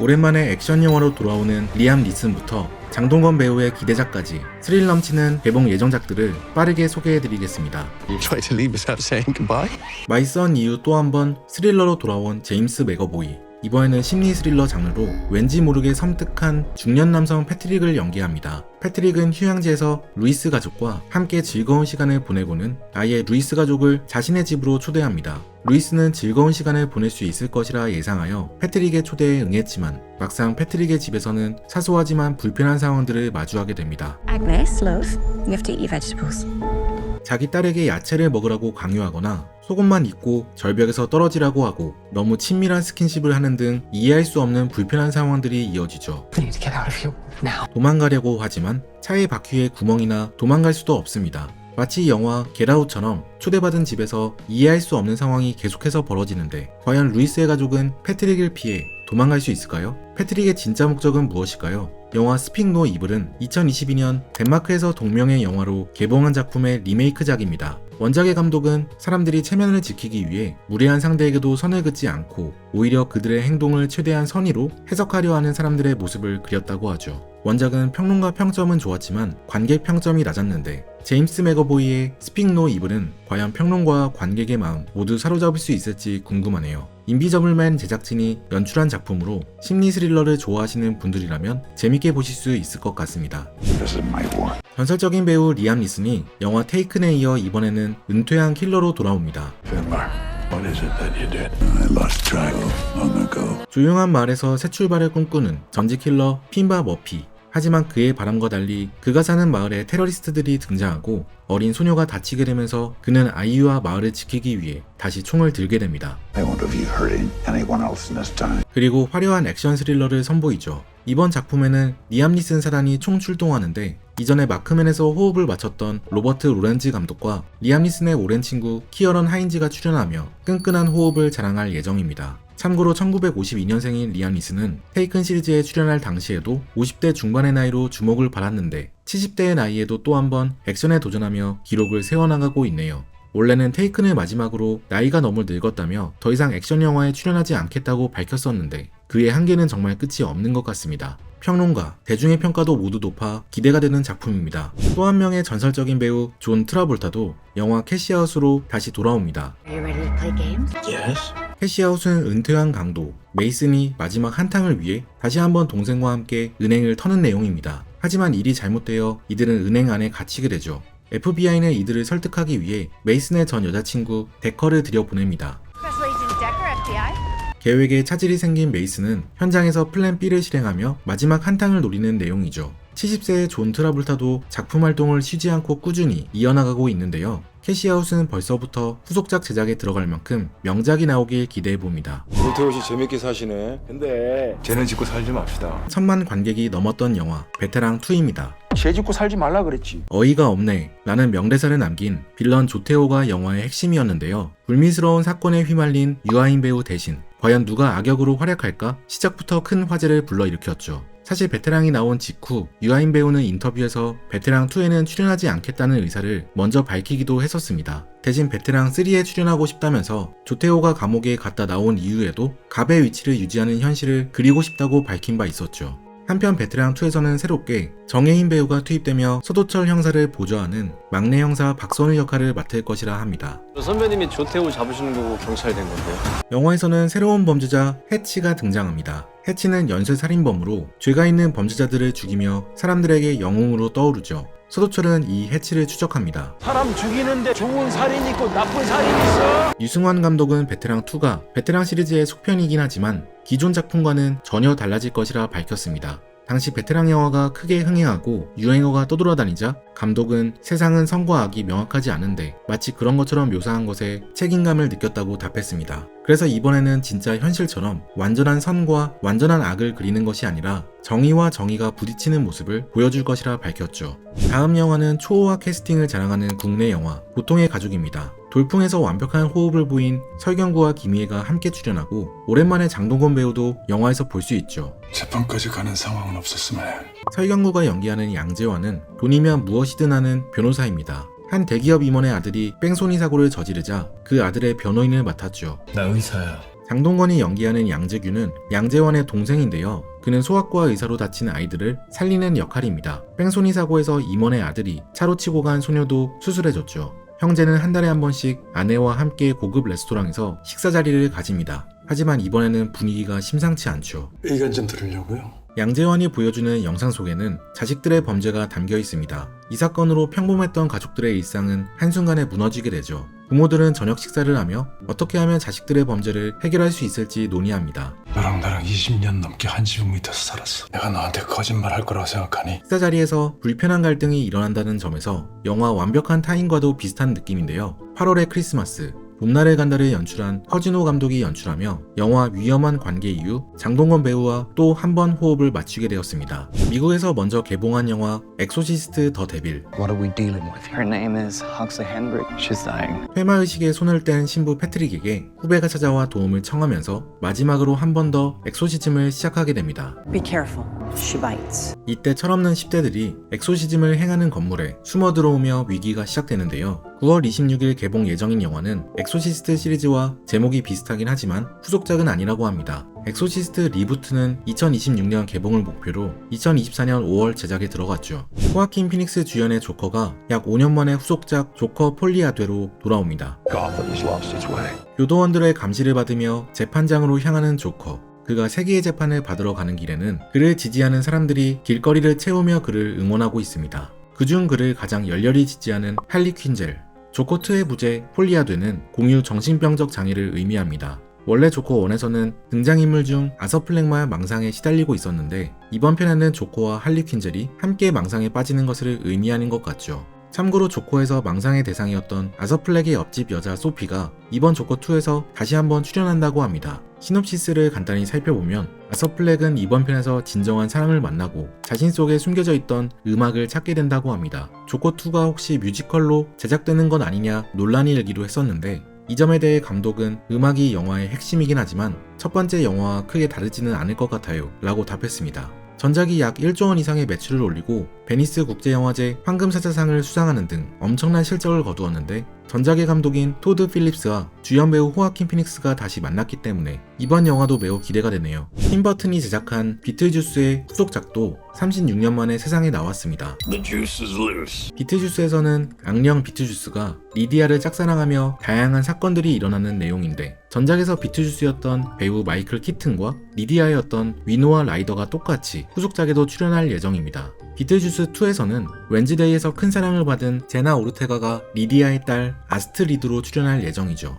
오랜만에 액션 영화로 돌아오는 리암 니슨부터 장동건 배우의 기대작까지 스릴 넘치는 개봉 예정작들을 빠르게 소개해드리겠습니다. You tried to leave without saying goodbye? 마이선 이후 또 한 번 스릴러로 돌아온 제임스 맥어보이. 이번에는 심리 스릴러 장르로 왠지 모르게 섬뜩한 중년 남성 패트릭을 연기합니다. 패트릭은 휴양지에서 루이스 가족과 함께 즐거운 시간을 보내고는 아예 루이스 가족을 자신의 집으로 초대합니다. 루이스는 즐거운 시간을 보낼 수 있을 것이라 예상하여 패트릭의 초대에 응했지만 막상 패트릭의 집에서는 사소하지만 불편한 상황들을 마주하게 됩니다. Agnes, loaf. You have to eat vegetables. 자기 딸에게 야채를 먹으라고 강요하거나 속옷만 입고 절벽에서 떨어지라고 하고 너무 친밀한 스킨십을 하는 등 이해할 수 없는 불편한 상황들이 이어지죠. 도망가려고 하지만 차의 바퀴에 구멍이나 도망갈 수도 없습니다. 마치 영화 겟아웃처럼 초대받은 집에서 이해할 수 없는 상황이 계속해서 벌어지는데 과연 루이스의 가족은 패트릭을 피해 도망갈 수 있을까요? 패트릭의 진짜 목적은 무엇일까요? 영화 스픽 노 이블은 2022년 덴마크에서 동명의 영화로 개봉한 작품의 리메이크작입니다. 원작의 감독은 사람들이 체면을 지키기 위해 무례한 상대에게도 선을 긋지 않고 오히려 그들의 행동을 최대한 선의로 해석하려 하는 사람들의 모습을 그렸다고 하죠. 원작은 평론가 평점은 좋았지만 관객 평점이 낮았는데 제임스 맥어보이의 스픽 노 이블은 과연 평론가와 관객의 마음 모두 사로잡을 수 있을지 궁금하네요. 인비저블맨 제작진이 연출한 작품으로 심리 스릴러를 좋아하시는 분들이라면 재밌게 보실 수 있을 것 같습니다. 전설적인 배우 리암 리슨이 영화 테이큰에 이어 이번에는 은퇴한 킬러로 돌아옵니다. Fiddler, what is it that you did? I lost track long ago. 조용한 마을에서 새 출발을 꿈꾸는 전직 킬러 핀바 머피. 하지만 그의 바람과 달리 그가 사는 마을에 테러리스트들이 등장하고 어린 소녀가 다치게 되면서 그는 아이유와 마을을 지키기 위해 다시 총을 들게 됩니다. I won't have you hurting anyone else in this town. 그리고 화려한 액션 스릴러를 선보이죠. 이번 작품에는 리암 니슨 사단이 총 출동하는데 이전에 마크맨에서 호흡을 맞췄던 로버트 로렌즈 감독과 리암 니슨의 오랜 친구 키어런 하인즈가 출연하며 끈끈한 호흡을 자랑할 예정입니다. 참고로 1952년생인 리암 니슨은 테이큰 시리즈에 출연할 당시에도 50대 중반의 나이로 주목을 받았는데 70대의 나이에도 또 한 번 액션에 도전하며 기록을 세워나가고 있네요. 원래는 테이큰을 마지막으로 나이가 너무 늙었다며 더 이상 액션 영화에 출연하지 않겠다고 밝혔었는데 그의 한계는 정말 끝이 없는 것 같습니다. 평론가, 대중의 평가도 모두 높아 기대가 되는 작품입니다. 또 한 명의 전설적인 배우 존 트라볼타도 영화 캐시아웃으로 다시 돌아옵니다. Are you ready to play games? Yes? 캐시아웃은 은퇴한 강도 메이슨이 마지막 한탕을 위해 다시 한번 동생과 함께 은행을 터는 내용입니다. 하지만 일이 잘못되어 이들은 은행 안에 갇히게 되죠. FBI는 이들을 설득하기 위해 메이슨의 전 여자친구 데커를 들여보냅니다. 계획에 차질이 생긴 메이슨은 현장에서 플랜 B를 실행하며 마지막 한탕을 노리는 내용이죠. 70세의 존 트라블타도 작품 활동을 쉬지 않고 꾸준히 이어나가고 있는데요. 캐시아웃은 벌써부터 후속작 제작에 들어갈 만큼 명작이 나오길 기대해 봅니다. 김태호 씨 재밌게 사시네. 근데 쟤는 짓고 살지 맙시다. 천만 관객이 넘었던 영화 베테랑 2입니다. 죄 짓고 살지 말라 그랬지. 어이가 없네 라는 명대사를 남긴 빌런 조테오가 영화의 핵심이었는데요. 불미스러운 사건에 휘말린 유아인 배우 대신 과연 누가 악역으로 활약할까 시작부터 큰 화제를 불러일으켰죠. 사실 베테랑이 나온 직후 유아인 배우는 인터뷰에서 베테랑 2에는 출연하지 않겠다는 의사를 먼저 밝히기도 했었습니다. 대신 베테랑 3에 출연하고 싶다면서 조테오가 감옥에 갔다 나온 이후에도 갑의 위치를 유지하는 현실을 그리고 싶다고 밝힌 바 있었죠. 한편 베테랑 2에서는 새롭게 정혜인 배우가 투입되며 서도철 형사를 보좌하는 막내 형사 박선우 역할을 맡을 것이라 합니다. 선배님이 조태우 잡으시는 거고 경찰 된 건데요. 영화에서는 새로운 범죄자 해치가 등장합니다. 해치는 연쇄 살인범으로 죄가 있는 범죄자들을 죽이며 사람들에게 영웅으로 떠오르죠. 서도철은 이 해치를 추적합니다. 사람 죽이는데 좋은 살인 있고 나쁜 살인 있어. 유승환 감독은 베테랑 2가 베테랑 시리즈의 속편이긴 하지만 기존 작품과는 전혀 달라질 것이라 밝혔습니다. 당시 베테랑 영화가 크게 흥행하고 유행어가 떠돌아다니자 감독은 세상은 선과 악이 명확하지 않은데 마치 그런 것처럼 묘사한 것에 책임감을 느꼈다고 답했습니다. 그래서 이번에는 진짜 현실처럼 완전한 선과 완전한 악을 그리는 것이 아니라 정의와 정의가 부딪히는 모습을 보여줄 것이라 밝혔죠. 다음 영화는 초호화 캐스팅을 자랑하는 국내 영화 보통의 가족입니다. 돌풍에서 완벽한 호흡을 보인 설경구와 김희애가 함께 출연하고 오랜만에 장동건 배우도 영화에서 볼 수 있죠. 재판까지 가는 상황은 해. 설경구가 연기하는 양재환은 돈이면 무엇이든 하는 변호사입니다. 한 대기업 임원의 아들이 뺑소니 사고를 저지르자 그 아들의 변호인을 맡았죠. 나 의사야. 장동건이 연기하는 양재규는 양재원의 동생인데요. 그는 소아과 의사로 다친 아이들을 살리는 역할입니다. 뺑소니 사고에서 임원의 아들이 차로 치고 간 소녀도 수술해줬죠. 형제는 한 달에 한 번씩 아내와 함께 고급 레스토랑에서 식사 자리를 가집니다. 하지만 이번에는 분위기가 심상치 않죠. 의견 좀 들으려고요. 양재환이 보여주는 영상 속에는 자식들의 범죄가 담겨 있습니다. 이 사건으로 평범했던 가족들의 일상은 한순간에 무너지게 되죠. 부모들은 저녁 식사를 하며 어떻게 하면 자식들의 범죄를 해결할 수 있을지 논의합니다. 너랑 나랑 20년 넘게 한 지붕 밑에서 살았어. 내가 너한테 거짓말 할 거라고 생각하니? 식사 자리에서 불편한 갈등이 일어난다는 점에서 영화 완벽한 타인과도 비슷한 느낌인데요. 8월의 크리스마스, 봄날의 간다를 연출한 허진호 감독이 연출하며 영화 위험한 관계 이후 장동건 배우와 또 한 번 호흡을 맞추게 되었습니다. 미국에서 먼저 개봉한 영화 엑소시스트 더 데빌, What are we dealing with here? Her name is Huxley Henrik. She's dying. 회마의식에 손을 뗀 신부 패트릭에게 후배가 찾아와 도움을 청하면서 마지막으로 한 번 더 엑소시즘을 시작하게 됩니다. Be careful. She bites. 이때 철없는 10대들이 엑소시즘을 행하는 건물에 숨어 들어오며 위기가 시작되는데요. 9월 26일 개봉 예정인 영화는 엑소시스트 시리즈와 제목이 비슷하긴 하지만 후속작은 아니라고 합니다. 엑소시스트 리부트는 2026년 개봉을 목표로 2024년 5월 제작에 들어갔죠. 호아킨 피닉스 주연의 조커가 약 5년 만에 후속작 조커 폴리아되로 돌아옵니다. 교도원들의 감시를 받으며 재판장으로 향하는 조커. 그가 세계의 재판을 받으러 가는 길에는 그를 지지하는 사람들이 길거리를 채우며 그를 응원하고 있습니다. 그중 그를 가장 열렬히 지지하는 할리 퀸젤. 조커2의 부재 폴리아드는 공유 정신병적 장애를 의미합니다. 원래 조커 1에서는 등장인물 중 아서플렉만 망상에 시달리고 있었는데 이번 편에는 조커와 할리 퀸젤이 함께 망상에 빠지는 것을 의미하는 것 같죠. 참고로 조커에서 망상의 대상이었던 아서플렉의 옆집 여자 소피가 이번 조커2에서 다시 한번 출연한다고 합니다. 시놉시스를 간단히 살펴보면 아서플렉은 이번 편에서 진정한 사랑을 만나고 자신 속에 숨겨져 있던 음악을 찾게 된다고 합니다. 조커2가 혹시 뮤지컬로 제작되는 건 아니냐 논란이 일기도 했었는데 이 점에 대해 감독은 음악이 영화의 핵심이긴 하지만 첫 번째 영화와 크게 다르지는 않을 것 같아요 라고 답했습니다. 전작이 약 1조 원 이상의 매출을 올리고 베니스 국제영화제 황금사자상을 수상하는 등 엄청난 실적을 거두었는데 전작의 감독인 토드 필립스와 주연 배우 호아킨 피닉스가 다시 만났기 때문에 이번 영화도 매우 기대가 되네요. 팀 버튼이 제작한 비틀주스의 후속작도 36년 만에 세상에 나왔습니다. 비트주스에서는 악령 비트주스가 리디아를 짝사랑하며 다양한 사건들이 일어나는 내용인데 전작에서 비트주스였던 배우 마이클 키튼과 리디아였던 위노아 라이더가 똑같이 후속작에도 출연할 예정입니다. 비트주스2에서는 웬즈데이에서 큰 사랑을 받은 제나 오르테가가 리디아의 딸 아스트리드로 출연할 예정이죠.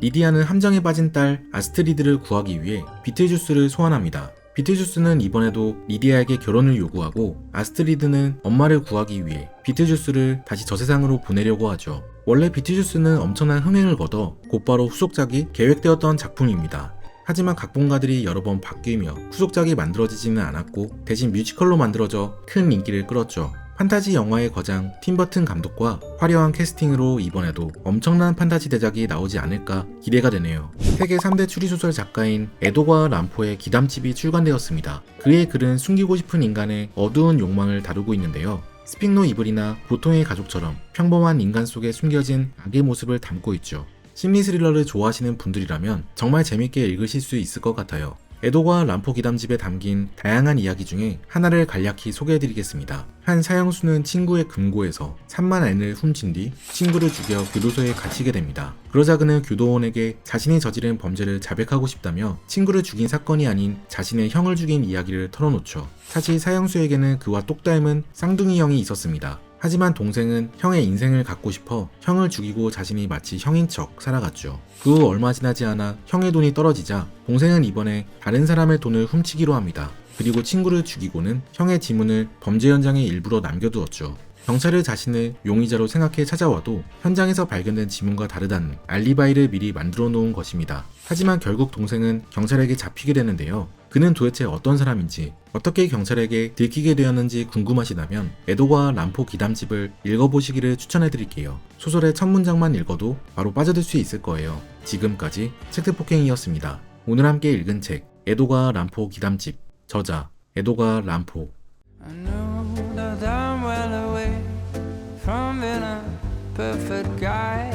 리디아는 함정에 빠진 딸 아스트리드를 구하기 위해 비틀주스를 소환합니다. 비틀주스는 이번에도 리디아에게 결혼을 요구하고 아스트리드는 엄마를 구하기 위해 비틀주스를 다시 저세상으로 보내려고 하죠. 원래 비틀주스는 엄청난 흥행을 거둬 곧바로 후속작이 계획되었던 작품입니다. 하지만 각본가들이 여러 번 바뀌며 후속작이 만들어지지는 않았고 대신 뮤지컬로 만들어져 큰 인기를 끌었죠. 판타지 영화의 거장 팀버튼 감독과 화려한 캐스팅으로 이번에도 엄청난 판타지 대작이 나오지 않을까 기대가 되네요. 세계 3대 추리소설 작가인 에도과 람포의 기담집이 출간되었습니다. 그의 글은 숨기고 싶은 인간의 어두운 욕망을 다루고 있는데요. 스픽노 이블이나 보통의 가족처럼 평범한 인간 속에 숨겨진 악의 모습을 담고 있죠. 심리 스릴러를 좋아하시는 분들이라면 정말 재밌게 읽으실 수 있을 것 같아요. 에도과 람포 기담집에 담긴 다양한 이야기 중에 하나를 간략히 소개해드리겠습니다. 한 사형수는 친구의 금고에서 3만 엔을 훔친 뒤 친구를 죽여 교도소에 갇히게 됩니다. 그러자 그는 교도원에게 자신이 저지른 범죄를 자백하고 싶다며 친구를 죽인 사건이 아닌 자신의 형을 죽인 이야기를 털어놓죠. 사실 사형수에게는 그와 똑 닮은 쌍둥이 형이 있었습니다. 하지만 동생은 형의 인생을 갖고 싶어 형을 죽이고 자신이 마치 형인 척 살아갔죠. 그 후 얼마 지나지 않아 형의 돈이 떨어지자 동생은 이번에 다른 사람의 돈을 훔치기로 합니다. 그리고 친구를 죽이고는 형의 지문을 범죄 현장에 일부러 남겨두었죠. 경찰을 자신을 용의자로 생각해 찾아와도 현장에서 발견된 지문과 다르다는 알리바이를 미리 만들어 놓은 것입니다. 하지만 결국 동생은 경찰에게 잡히게 되는데요. 그는 도대체 어떤 사람인지 어떻게 경찰에게 들키게 되었는지 궁금하시다면 에도과 람포 기담집을 읽어보시기를 추천해드릴게요. 소설의 첫 문장만 읽어도 바로 빠져들 수 있을 거예요. 지금까지 책트폭행이었습니다. 오늘 함께 읽은 책 에도가 람포 기담집 저자 에도가 람포 perfect guy.